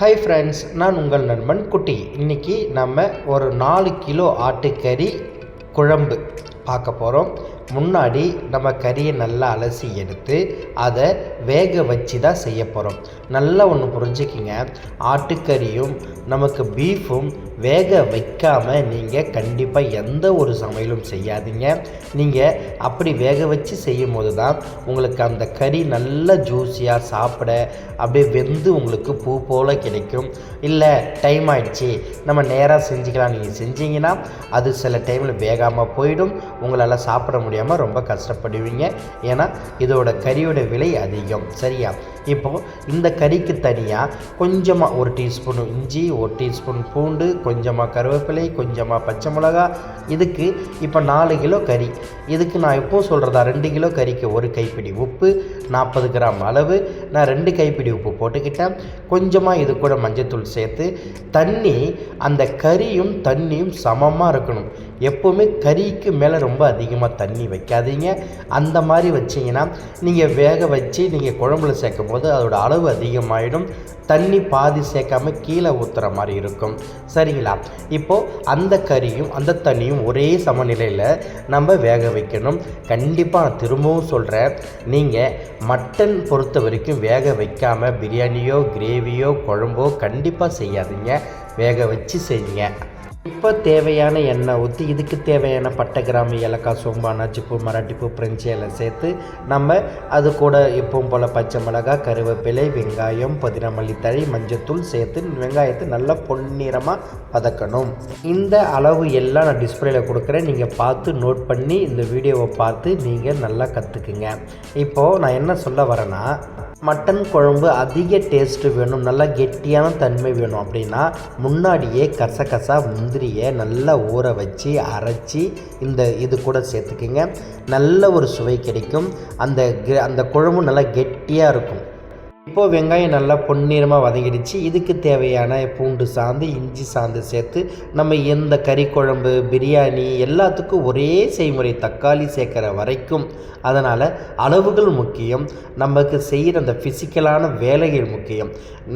Hi friends நான் உங்கள் நண்பன் குட்டி. இன்றைக்கி நம்ம ஒரு நாலு கிலோ ஆட்டுக்கறி குழம்பு பார்க்க போகிறோம் முன்னாடி நம்ம கறியை நல்லா அலசி எடுத்து அதை வேக வச்சு தான் செய்ய போகிறோம் நல்லா ஒன்று புரிஞ்சுக்கிங்க. ஆட்டுக்கறியும் நமக்கு பீஃபும் வேக வைக்காமல் நீங்கள் கண்டிப்பாக எந்த ஒரு சமையலும் செய்யாதீங்க. நீங்கள் அப்படி வேக வச்சு செய்யும் போது தான் உங்களுக்கு அந்த கறி நல்ல ஜூஸியாக சாப்பிட அப்படியே வெந்து உங்களுக்கு பூ போல் கிடைக்கும். இல்லை டைம் ஆயிடுச்சு. நம்ம நேராக செஞ்சுக்கலாம். நீங்கள் செஞ்சீங்கன்னா அது சில டைமில் வேகாமல் போயிடும். உங்களால் சாப்பிட முடியாமல் ரொம்ப கஷ்டப்படுவீங்க. ஏன்னா இதோட கறியோட விலை அதிகம். சரியா? இப்போது இந்த கறிக்கு தனியாக கொஞ்சமாக ஒரு டீஸ்பூன் இஞ்சி ஒரு டீஸ்பூன் பூண்டு கொஞ்சமாக கருவேப்பிலை கொஞ்சமாக பச்சை மிளகா. இதுக்கு இப்போ நாலு கிலோ கறி. இதுக்கு நான் எப்போ சொல்கிறதா ரெண்டு கிலோ கறிக்கு ஒரு கைப்பிடி உப்பு நாற்பது கிராம் அளவு. நான் ரெண்டு கைப்பிடி உப்பு போட்டுக்கிட்டேன். கொஞ்சமாக இது கூட மஞ்சத்தூள் சேர்த்து தண்ணி அந்த கறியும் தண்ணியும் சமமாக இருக்கணும். எப்போவுமே கறிக்கு மேலே ரொம்ப அதிகமாக தண்ணி வைக்காதீங்க. அந்த மாதிரி வச்சிங்கன்னா நீங்கள் வேக வச்சு நீங்கள் குழம்புல சேர்க்கும் போது அதோட அளவு அதிகமாகிடும் தண்ணி பாதி சேர்க்காம கீழே ஊற்றுற மாதிரி இருக்கும். சரிங்களா? இப்போது அந்த கறியும் அந்த தண்ணியும் ஒரே சமநிலையில் நம்ம வேக வைக்கணும். கண்டிப்பாக நான் திரும்பவும் சொல்கிறேன் நீங்கள் மட்டன் பொறுத்த வரைக்கும் வேக வைக்காமல் பிரியாணியோ கிரேவியோ குழம்போ கண்டிப்பாக செய்யாதீங்க. வேக வச்சு செய்யுங்க. இப்போ தேவையான எண்ணெய் ஊற்றி இதுக்கு தேவையான பட்டை கிராம்பு ஏலக்காய் சோம்பு அன்னாச்சிப்பூ மராட்டிப்பூ பிரெஞ்சு எல்லாம் சேர்த்து நம்ம அது கூட எப்பவும் போல் பச்சை மிளகாய் கருவேப்பிலை வெங்காயம் புதினா மல்லித்தழை மஞ்சத்தூள் சேர்த்து வெங்காயத்தை நல்லா பொன்னிறமாக வதக்கணும். இந்த அளவு எல்லாம் நான் டிஸ்பிளேல கொடுக்குறேன். நீங்கள் பார்த்து நோட் பண்ணி இந்த வீடியோவை பார்த்து நீங்கள் நல்லா கற்றுக்குங்க இப்போது நான் என்ன சொல்ல வரேன்னா மட்டன் குழம்பு அதிக டேஸ்ட்டு வேணும் நல்லா கெட்டியான தன்மை வேணும் அப்படின்னா முன்னாடியே கசகசா முந்திரியை நல்லா ஊற வச்சு அரைச்சி இந்த இது கூட சேர்த்துக்கோங்க. நல்ல ஒரு சுவை கிடைக்கும். அந்த கெ- அந்த குழம்பு நல்லா கெட்டியாக இருக்கும். இப்போது வெங்காயம் நல்லா பொன்னிறமாக வதங்கிடுச்சு. இதுக்கு தேவையான பூண்டு சாந்து இஞ்சி சாந்து சேர்த்து நம்ம எந்த கறி குழம்பு பிரியாணி எல்லாத்துக்கும் ஒரே செய்முறை தக்காளி சேர்க்குற வரைக்கும். அதனால் அளவுகள் முக்கியம். நமக்கு செய்கிற அந்த ஃபிசிக்கலான வேலைகள் முக்கியம்.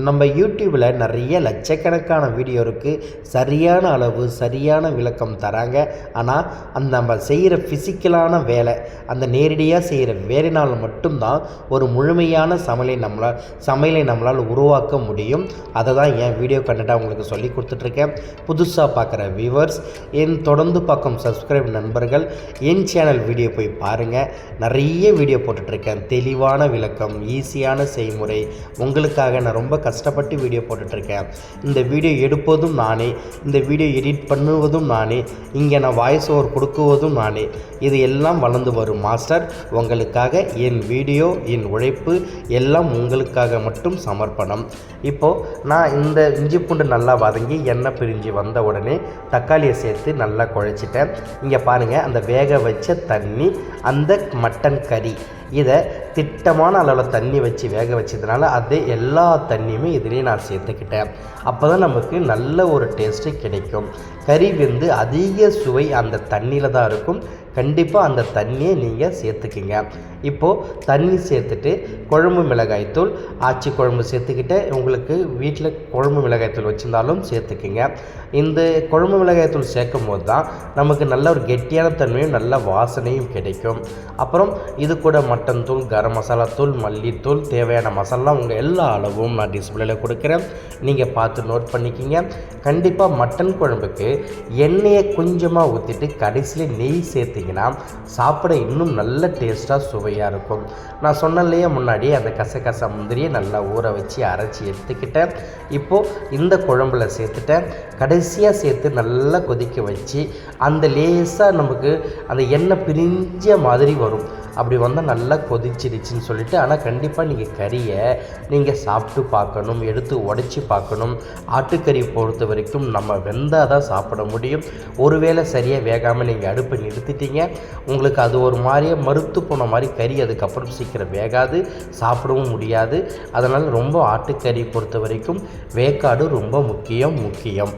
நம்ம யூடியூப்பில் நிறைய லட்சக்கணக்கான வீடியோ இருக்குது சரியான அளவு சரியான விளக்கம் தராங்க. ஆனால் அந்த நம்ம செய்கிற ஃபிசிக்கலான வேலை அந்த நேரடியாக செய்கிற வேலைனால் மட்டும்தான் ஒரு முழுமையான சமையலை நம்மளால் சமையலை நம்மளால் உருவாக்க முடியும். அதை தான் என் வீடியோ கண்டென்ட்டாக உங்களுக்கு சொல்லி கொடுத்துட்ருக்கேன். புதுசாக பார்க்குற வியூவர்ஸ் என் தொடர்ந்து பார்க்கும் சப்ஸ்கிரைப் நண்பர்கள் என் சேனல் வீடியோ போய் பாருங்கள் நிறைய வீடியோ போட்டுட்ருக்கேன். தெளிவான விளக்கம் ஈஸியான செய்முறை. உங்களுக்காக நான் ரொம்ப கஷ்டப்பட்டு வீடியோ போட்டுட்ருக்கேன். இந்த வீடியோ எடுப்பதும் நானே. இந்த வீடியோ எடிட் பண்ணுவதும் நானே. இங்கே நான் வாய்ஸ் ஓவர் கொடுக்குவதும் நானே. இது எல்லாம் வளர்ந்து வரும் மாஸ்டர் உங்களுக்காக என் வீடியோ என் உழைப்பு எல்லாம் உங்களுக்கு உங்களுக்காக மட்டும் சமர்ப்பணம். இப்போது நான் இந்த இஞ்சி பூண்டு நல்லா வதங்கி எண்ணெய் பிரிஞ்சு வந்த உடனே தக்காளியை சேர்த்து நல்லா குழைச்சிட்டேன். இங்கே பாருங்கள் அந்த வேக வச்ச தண்ணி அந்த மட்டன் கறி. இதை திட்டமான அளவில் தண்ணி வச்சு வேக வச்சதுனால அதே எல்லா தண்ணியுமே இதுலேயே நான் சேர்த்துக்கிட்டேன். அப்போ தான் நமக்கு நல்ல ஒரு டேஸ்ட்டு கிடைக்கும். கறி வெந்து அதிக சுவை அந்த தண்ணியில் தான் இருக்கும். கண்டிப்பாக அந்த தண்ணியை நீங்கள் சேர்த்துக்குங்க. இப்போது தண்ணி சேர்த்துட்டு குழம்பு மிளகாய்த்தூள் ஆச்சி குழம்பு சேர்த்துக்கிட்டு உங்களுக்கு வீட்டில் குழம்பு மிளகாய்த்தூள் வச்சுருந்தாலும் சேர்த்துக்குங்க. இந்த குழம்பு மிளகாய்த்தூள் சேர்க்கும் போது தான் நமக்கு நல்ல ஒரு கெட்டியான தன்மையும் நல்ல வாசனையும் கிடைக்கும். அப்புறம் இது கூட மட்டன் தூள் கரம் மசாலா தூள் மல்லித்தூள் தேவையான மசாலா உங்கள் எல்லா அளவும் நான் டிஸ்பிளேல கொடுக்குறேன். நீங்கள் பார்த்து நோட் பண்ணிக்கிங்க. கண்டிப்பாக மட்டன் குழம்புக்கு எண்ணெயை கொஞ்சமாக ஊற்றிட்டு கடைசியில் நெய் செஞ்சிங்கன்னா சாப்பிட இன்னும் நல்ல டேஸ்ட்டாக சுவையாக இருக்கும். நான் சொன்னலையே முன்னாடி அந்த கசகச முந்திரியை நல்லா ஊற வச்சு அரைச்சி எடுத்துக்கிட்டேன். இப்போது இந்த குழம்புல சேர்த்துட்டேன். கடைசியாக சேர்த்து நல்லா கொதிக்க வச்சு அந்த லேசாக நமக்கு அந்த எண்ணெய் பிரிஞ்ச மாதிரி வரும். அப்படி வந்தால் நல்லா கொதிச்சிருச்சுன்னு சொல்லிட்டு ஆனால் கண்டிப்பாக நீங்கள் கறியை நீங்கள் சாப்பிட்டு பார்க்கணும் எடுத்து உடச்சி பார்க்கணும். ஆட்டுக்கறி பொறுத்த வரைக்கும் நம்ம வெந்தால் தான் சாப்பிட முடியும். ஒருவேளை சரியாக வேகாமல் நீங்கள் அடுப்பை நிறுத்திட்டீங்க. உங்களுக்கு அது ஒரு மாதிரியே மறுத்து போன மாதிரி கறி அதுக்கப்புறம் சீக்கிரம் வேகாது சாப்பிடவும் முடியாது. அதனால் ரொம்ப ஆட்டுக்கறி பொறுத்த வரைக்கும் வேக்காடு ரொம்ப முக்கியம் முக்கியம்.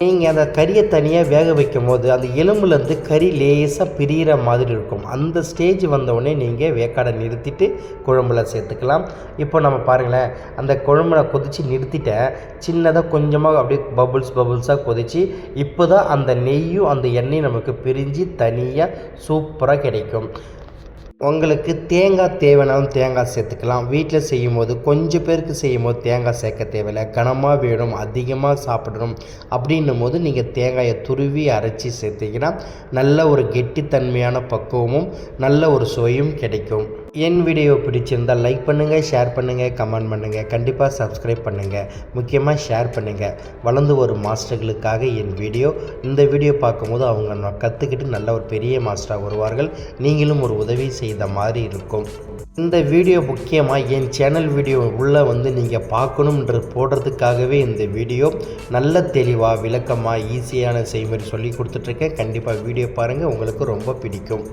நீங்கள் அந்த கறியை தனியாக வேக வைக்கும் போது அந்த எலும்புலேருந்து கறி லேசாக பிரிகிற மாதிரி இருக்கும். அந்த ஸ்டேஜ் வந்தவுடனே நீங்கள் வேக்காடை நிறுத்திட்டு குழம்புல சேர்த்துக்கலாம். இப்போ நம்ம பாருங்களேன் அந்த குழம்புல கொதித்து நிறுத்திட்டேன் சின்னதாக கொஞ்சமாக அப்படியே பபுள்ஸ் பபுள்ஸாக கொதித்து இப்போ தான் அந்த நெய்யும் அந்த எண்ணெயும் நமக்கு பிரிஞ்சு தனியாக சூப்பராக கிடைக்கும். உங்களுக்கு தேங்காய் தேவைனாலும் தேங்காய் சேர்த்துக்கலாம். வீட்டில் செய்யும் போது கொஞ்சம் பேருக்கு செய்யும் போது தேங்காய் சேர்க்க தேவையில்லை. கனமாக வேணும் அதிகமாக சாப்பிடணும் அப்படின்னும் போது நீங்கள் தேங்காயை துருவி அரைச்சி சேர்த்திங்கன்னா நல்ல ஒரு கெட்டித்தன்மையான பக்குவமும் நல்ல ஒரு சுவையும் கிடைக்கும். என் வீடியோ பிடிச்சிருந்தால் லைக் பண்ணுங்கள் ஷேர் பண்ணுங்கள் கமெண்ட் பண்ணுங்கள் கண்டிப்பாக சப்ஸ்கிரைப் பண்ணுங்கள் முக்கியமாக ஷேர் பண்ணுங்கள் வளர்ந்து வரும் மாஸ்டர்களுக்காக என் வீடியோ. இந்த வீடியோ பார்க்கும்போது அவங்க கற்றுக்கிட்டு நல்ல ஒரு பெரிய மாஸ்டராக வருவார்கள். நீங்களும் ஒரு உதவி செய்த மாதிரி இருக்கும். இந்த வீடியோ முக்கியமாக என் சேனல் வீடியோ உள்ளே வந்து நீங்கள் பார்க்கணுன்ற போடுறதுக்காகவே இந்த வீடியோ. நல்ல தெளிவாக விளக்கமாக ஈஸியான செய்முறை சொல்லி கொடுத்துட்ருக்கேன் கண்டிப்பாக வீடியோ பாருங்கள் உங்களுக்கு ரொம்ப பிடிக்கும்.